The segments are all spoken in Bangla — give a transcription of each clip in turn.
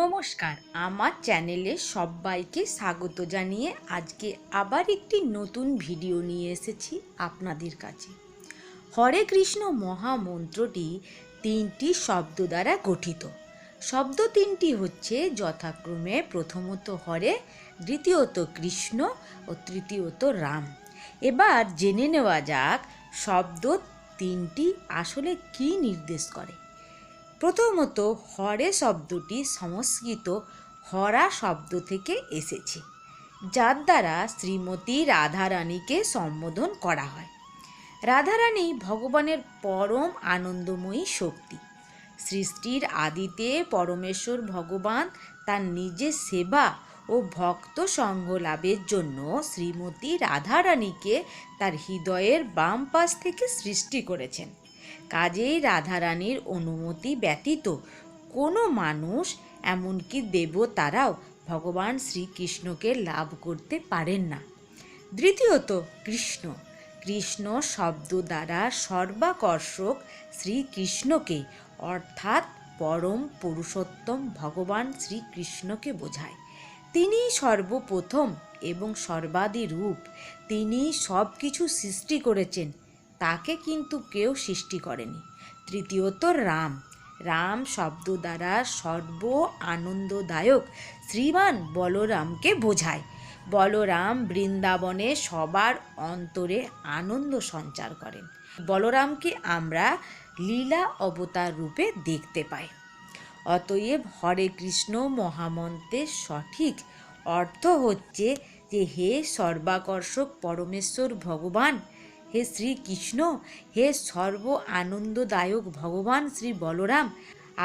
নমস্কার। আমার চ্যানেলে সবাইকে স্বাগত জানিয়ে আজকে আবার একটি নতুন ভিডিও নিয়ে এসেছি আপনাদের কাছে। হরে কৃষ্ণ মহামন্ত্রটি তিনটি শব্দ দ্বারা গঠিত। শব্দ তিনটি হচ্ছে যথাক্রমে প্রথমত হরে, দ্বিতীয়ত কৃষ্ণ ও তৃতীয়ত রাম। এবার জেনে নেওয়া যাক শব্দ তিনটি আসলে কী নির্দেশ করে। প্রথমত হরে শব্দটি সংস্কৃত হরা শব্দ থেকে এসেছে, যার দ্বারা শ্রীমতী রাধারানীকে সম্বোধন করা হয়। রাধারানী ভগবানের পরম আনন্দময়ী শক্তি। সৃষ্টির আদিতে পরমেশ্বর ভগবান তার নিজের সেবা ও ভক্ত সঙ্গ লাভের জন্য শ্রীমতী রাধারানীকে তার হৃদয়ের বাম পাশ থেকে সৃষ্টি করেছেন। কাজেই রাধারানীর অনুমতি ব্যতীত কোনো মানুষ, এমনকি দেবতারাও ভগবান শ্রীকৃষ্ণকে লাভ করতে পারেন না। দ্বিতীয়ত, কৃষ্ণ। কৃষ্ণ শব্দ দ্বারা সর্বাকর্ষক শ্রীকৃষ্ণকে, অর্থাৎ পরম পুরুষোত্তম ভগবান শ্রীকৃষ্ণকে বোঝায়। তিনি সর্বপ্রথম এবং সর্বাদি রূপ তিনি সব কিছু সৃষ্টি করেছেন। তাকে কিন্তু কেউ সৃষ্টি করেনি। তৃতীয়ত রাম। রাম শব্দ দ্বারা সর্ব আনন্দদায়ক শ্রীমান বলরামকে বোঝায়। বলরাম বৃন্দাবনে সবার অন্তরে আনন্দ সঞ্চার করেন। বলরামকে আমরা লীলা অবতার রূপে দেখতে পাই। অতএব হরে কৃষ্ণ মহামন্ত্রের সঠিক অর্থ হচ্ছে যে হে সর্বাকর্ষক পরমেশ্বর ভগবান হে শ্রীকৃষ্ণ, হে সর্ব আনন্দদায়ক ভগবান শ্রী বলরাম,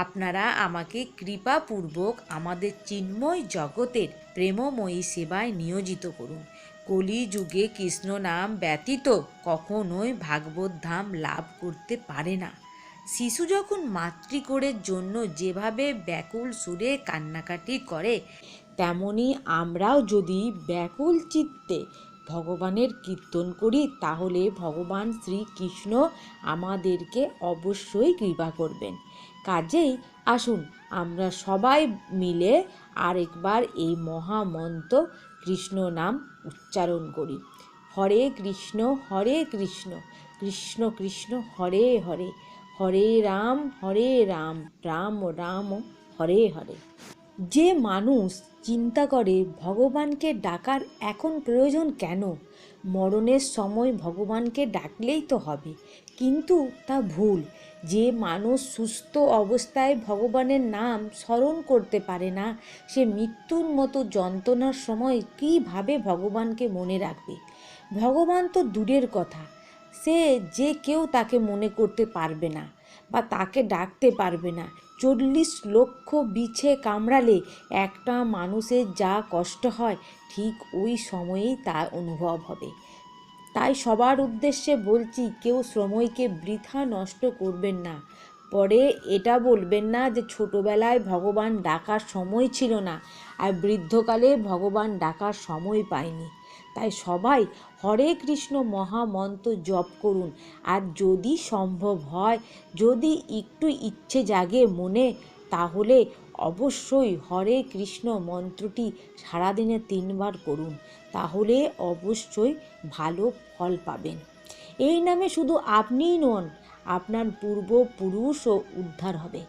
আপনারা আমাকে কৃপাপূর্বক আমাদের চিন্ময় জগতের প্রেমময়ী সেবায় নিয়োজিত করুন। কলি যুগে কৃষ্ণ নাম ব্যতীত কখনোই ভাগবত ধাম লাভ করতে পারে না। শিশু যখন মাতৃকোড়ের জন্য যেভাবে ব্যাকুল সুরে কান্নাকাটি করে, তেমনি আমরাও যদি ব্যাকুল চিত্তে ভগবানের কীর্তন করি, তাহলে ভগবান শ্রীকৃষ্ণ আমাদেরকে অবশ্যই কৃপা করবেন। কাজেই আসুন, আমরা সবাই মিলে আরেকবার এই মহামন্ত্র কৃষ্ণ নাম উচ্চারণ করি। হরে কৃষ্ণ হরে কৃষ্ণ কৃষ্ণ কৃষ্ণ, হরে হরে হরে রাম হরে রাম রাম রাম, হরে হরে। যে মানুষ চিন্তা করে ভগবানকে ডাকার এখন প্রয়োজন কেন? মরণের সময় ভগবানকে ডাকলেই তো হবে। কিন্তু তা ভুল। যে মানুষ সুস্থ অবস্থায় ভগবানের নাম স্মরণ করতে পারে না, সে মৃত্যুর মতো যন্ত্রণার সময় কীভাবে ভগবানকে মনে রাখবে? ভগবান তো দূরের কথা। সে যে কেউ তাকে মনে করতে পারবে না। বা তাকে ডাকতে পারবে না। চল্লিশ লক্ষ বিছে কামড়ালে একটা মানুষের যা কষ্ট হয়, ঠিক ওই সময়েই তা অনুভব হবে। তাই সবার উদ্দেশ্যে বলছি, কেউ সময়কে বৃথা নষ্ট করবেন না। পরে এটা বলবেন না যে, ছোটোবেলায় ভগবান ডাকার সময় ছিল না, আর বৃদ্ধকালে ভগবান ডাকার সময় পায়নি। তাই সবাই হরে কৃষ্ণ মহামন্ত্র জপ করুন। আর যদি সম্ভব হয়, যদি একটু ইচ্ছে জাগে মনে, তাহলে অবশ্যই হরে কৃষ্ণ মন্ত্রটি সারাদিনে তিনবার করুন। তাহলে অবশ্যই ভালো ফল পাবেন। এই নামে শুধু আপনিই নন আপনার পূর্বপুরুষও উদ্ধার হবে।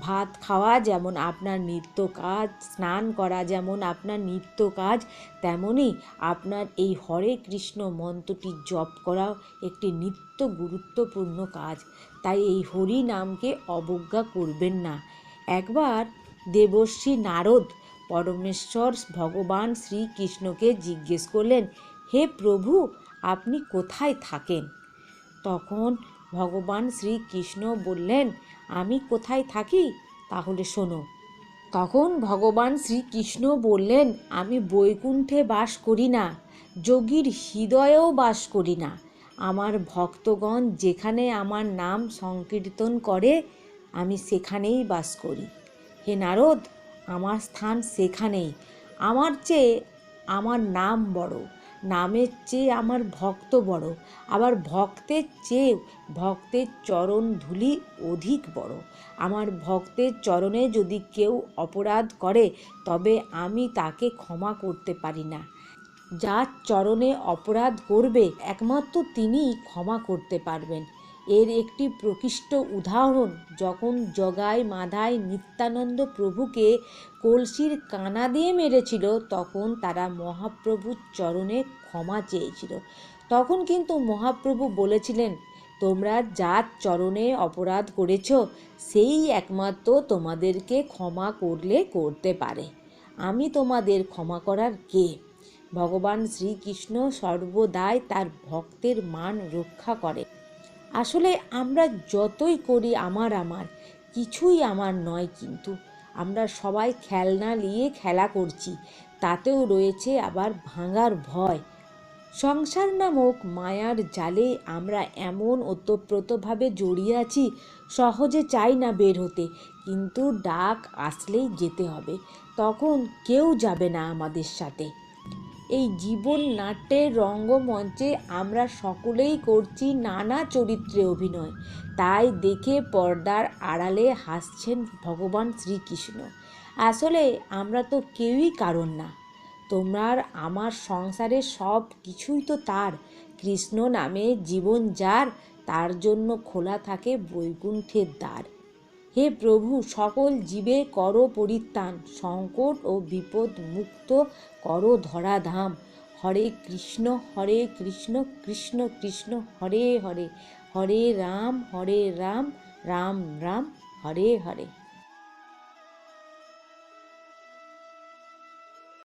ভাত খাওয়া যেমন আপনার নিত্য কাজ, স্নান করা যেমন আপনার নিত্য কাজ তেমনই আপনার এই হরে কৃষ্ণ মন্ত্রটি জপ করাও একটি নিত্য গুরুত্বপূর্ণ কাজ। তাই এই হরি নামকে অবজ্ঞা করবেন না। একবার দেবশ্রী নারদ পরমেশ্বর ভগবান শ্রীকৃষ্ণকে জিজ্ঞেস করলেন, হে প্রভু, আপনি কোথায় থাকেন? তখন ভগবান শ্রীকৃষ্ণ বললেন, আমি কোথায় থাকি? তাহলে শোনো। তখন ভগবান শ্রীকৃষ্ণ বললেন, আমি বৈকুণ্ঠে বাস করি না, যোগীর হৃদয়েও বাস করি না। আমার ভক্তগণ যেখানে আমার নাম সংকীর্তন করে, আমি সেখানেই বাস করি। হে নারদ, আমার স্থান সেখানেই। আমার চেয়ে আমার নাম বড়। নামের চেয়ে আমার ভক্ত বড়। আবার ভক্তের চেয়ে ভক্তের চরণ ধুলি অধিক বড়। আমার ভক্তের চরণে যদি কেউ অপরাধ করে, তবে আমি তাকে ক্ষমা করতে পারি না। যার চরণে অপরাধ করবে, একমাত্র তিনিই ক্ষমা করতে পারবেন। এর একটি প্রকৃষ্ট উদাহরণ যখন জগাই মাধাই নিত্যানন্দ প্রভুকে কলসির কানা দিয়ে মেরেছিল, তখন তারা মহাপ্রভুর চরণে ক্ষমা চেয়েছিল। তখন কিন্তু মহাপ্রভু বলেছিলেন, তোমরা যার চরণে অপরাধ করেছ, সেই একমাত্র তোমাদেরকে ক্ষমা করলে করতে পারে। আমি তোমাদের ক্ষমা করার কে? ভগবান শ্রীকৃষ্ণ সর্বদাই তার ভক্তের মান রক্ষা করে আসলে আমরা যতই করি আমার আমার, কিছুই আমার নয় কিন্তু। আমরা সবাই খেলনা নিয়ে খেলা করছি, তাতেও রয়েছে আবার ভাঙার ভয়। সংসার নামক মায়ার জালে আমরা এমন ওতপ্রোতভাবে জড়িয়ে আছি, সহজে চাই না বের হতে, কিন্তু ডাক আসলেই যেতে হবে, তখন কেউ যাবে না আমাদের সাথে। এই জীবন নাট্যের রঙ্গমঞ্চে আমরা সকলেই করছি নানা চরিত্রে অভিনয়। তাই দেখে পর্দার আড়ালে হাসছেন ভগবান শ্রীকৃষ্ণ। আসলে আমরা তো কেউই কারণ না। তোমার, আমার সংসারের সব কিছুই তো তার। কৃষ্ণ নামে জীবন যার, তার জন্য খোলা থাকে বৈকুণ্ঠের দ্বার। হে প্রভু, সকল জীবে কর পরিত্রাণ সংকট ও বিপদ মুক্ত কর ধরাধাম। হরে কৃষ্ণ হরে কৃষ্ণ কৃষ্ণ কৃষ্ণ, হরে হরে। হরে রাম হরে রাম রাম রাম, হরে হরে।